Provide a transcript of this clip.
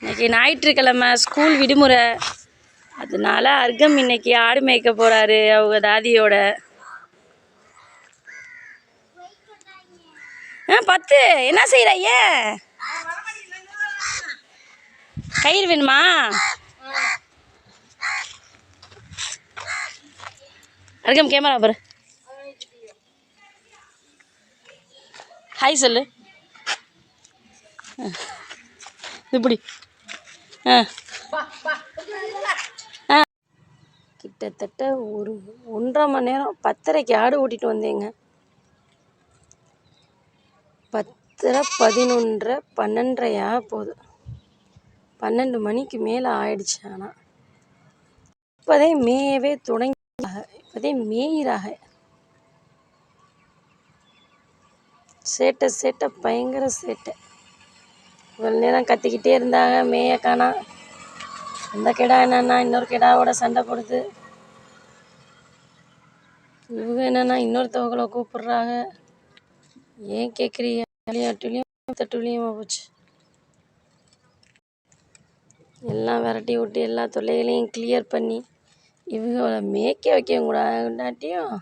இன்றைக்கி ஞாயிற்றுக்கிழமை ஸ்கூல் விடுமுறை. அதனால அர்க்கம் இன்னைக்கு ஆடு மேய்க்க போகிறாரு அவங்க தாதியோட. ஆ பத்து. என்ன செய்கிற ஏன் கயிறு வேணுமா? அர்க்கம் கேமரா பாரு. ஹாய் சொல்லு. இப்படி ஆ கிட்டத்தட்ட ஒரு ஒன்றரை மணி நேரம் பத்தரைக்கு ஆடு ஓட்டிட்டு வந்தேங்க. பத்தரை பதினொன்றரை பன்னெண்டரையா போகுது பன்னெண்டு மணிக்கு மேலே ஆயிடுச்சு ஆனால் இப்போதே மேயவே தொடங்கி இப்போதே மேயிறாக. சேட்டை சேட்டை பயங்கர சேட்டை. இவ்வளோ நேரம் கத்திக்கிட்டே இருந்தாங்க மேய காணா. அந்த கிடா என்னன்னா இன்னொரு கிடாவோட சண்டை போடுது. இவங்க என்னன்னா இன்னொருத்தவங்களை கூப்பிடுறாங்க. ஏன் கேட்குறீங்க விளையாட்டுலேயும் தட்டுலேயுமா போச்சு. எல்லாம் விரட்டி விட்டு எல்லா தொல்லைகளையும் கிளியர் பண்ணி இவங்கள மேய்க்க வைக்க கூடாட்டியும்